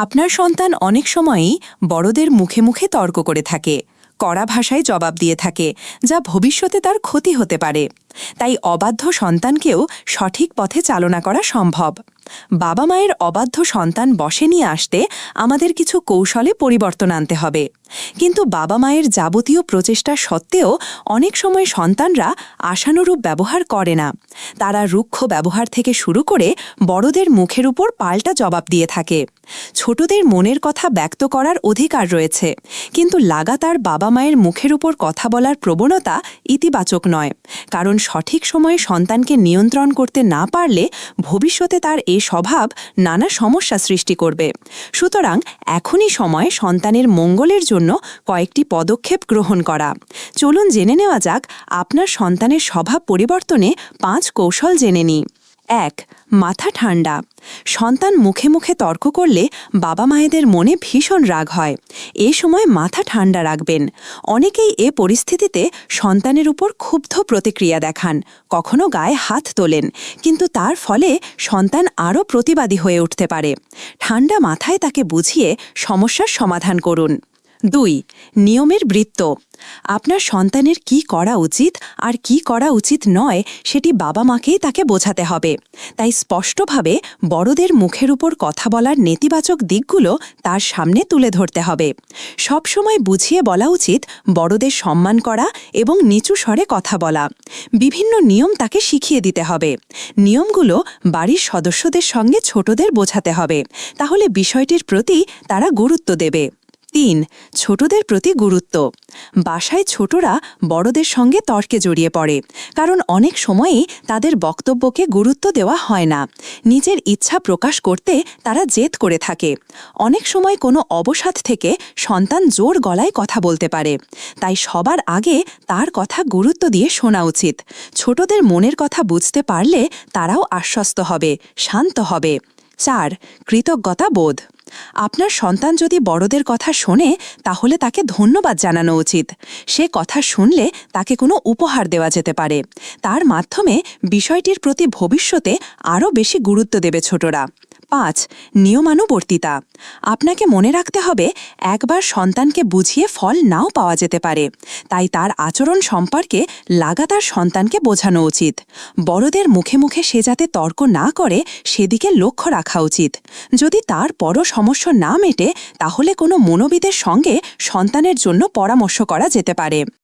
আপনার সন্তান অনেক সময়ই বড়দের মুখে মুখে তর্ক করে থাকে, কড়া ভাষায় জবাব দিয়ে থাকে, যা ভবিষ্যতে তার ক্ষতি হতে পারে। তাই অবাধ্য সন্তানকেও সঠিক পথে চালনা করা সম্ভব। বাবা মায়ের অবাধ্য সন্তান বসে নিয়ে আসতে আমাদের কিছু কৌশলে পরিবর্তন আনতে হবে। কিন্তু বাবা মায়ের যাবতীয় প্রচেষ্টা সত্ত্বেও অনেক সময় সন্তানরা আশানুরূপ ব্যবহার করে না। তারা রুক্ষ ব্যবহার থেকে শুরু করে বড়দের মুখের উপর পাল্টা জবাব দিয়ে থাকে। ছোটদের মনের কথা ব্যক্ত করার অধিকার রয়েছে। কিন্তু লাগাতার বাবা মায়ের মুখের উপর কথা বলার প্রবণতা ইতিবাচক নয়। কারণ সঠিক সময়ে সন্তানকে নিয়ন্ত্রণ করতে না পারলে ভবিষ্যতে তার এ স্বভাব নানা সমস্যা সৃষ্টি করবে। সুতরাং এখনই সময় সন্তানের মঙ্গলের জন্য কয়েকটি পদক্ষেপ গ্রহণ করা। চলুন জেনে নেওয়া যাক, আপনার সন্তানের স্বভাব পরিবর্তনে পাঁচ কৌশল জেনে নিই। এক, মাথা ঠান্ডা। সন্তান মুখে মুখে তর্ক করলে বাবা মায়েদের মনে ভীষণ রাগ হয়। এ সময় মাথা ঠান্ডা রাখবেন। অনেকেই এ পরিস্থিতিতে সন্তানের উপর ক্ষুব্ধ প্রতিক্রিয়া দেখান, কখনো গায়ে হাত তোলেন। কিন্তু তার ফলে সন্তান আরও প্রতিবাদী হয়ে উঠতে পারে। ঠান্ডা মাথায় তাকে বুঝিয়ে সমস্যার সমাধান করুন। দুই, নিয়মের বৃত্ত। আপনার সন্তানের কি করা উচিত আর কি করা উচিত নয় সেটি বাবা মাকেই তাকে বোঝাতে হবে। তাই স্পষ্টভাবে বড়দের মুখের উপর কথা বলার নেতিবাচক দিকগুলো তার সামনে তুলে ধরতে হবে। সবসময় বুঝিয়ে বলা উচিত বড়দের সম্মান করা এবং নিচু স্বরে কথা বলা। বিভিন্ন নিয়ম তাকে শিখিয়ে দিতে হবে। নিয়মগুলো বাড়ির সদস্যদের সঙ্গে ছোটদের বোঝাতে হবে। তাহলে বিষয়টির প্রতি তারা গুরুত্ব দেবে। তিন ছোটদের প্রতি গুরুত্ব। বাসায় ছোটরা বড়দের সঙ্গে তর্কে জড়িয়ে পড়ে, কারণ অনেক সময়ই তাদের বক্তব্যকে গুরুত্ব দেওয়া হয় না। নিজের ইচ্ছা প্রকাশ করতে তারা জেদ করে থাকে। অনেক সময় কোনো অবসাদ থেকে সন্তান জোর গলায় কথা বলতে পারে। তাই সবার আগে তার কথা গুরুত্ব দিয়ে শোনা উচিত। ছোটদের মনের কথা বুঝতে পারলে তারাও আশ্বস্ত হবে, শান্ত হবে। চার, কৃতজ্ঞতা বোধ। আপনার সন্তান যদি বড়দের কথা শোনে, তাহলে তাকে ধন্যবাদ জানানো উচিত। সে কথা শুনলে তাকে কোনো উপহার দেওয়া যেতে পারে। তার মাধ্যমে বিষয়টির প্রতি ভবিষ্যতে আরও বেশি গুরুত্ব দেবে ছোটরা। পাঁচ, নিয়মানুবর্তিতা। আপনাকে মনে রাখতে হবে, একবার সন্তানকে বুঝিয়ে ফল নাও পাওয়া যেতে পারে। তাই তার আচরণ সম্পর্কে লাগাতার সন্তানকে বোঝানো উচিত। বড়দের মুখে মুখে সে যাতে তর্ক না করে, সেদিকে লক্ষ্য রাখা উচিত। যদি তার বড় সমস্যা না মেটে, তাহলে কোনো মনোবিদের সঙ্গে সন্তানের জন্য পরামর্শ করা যেতে পারে।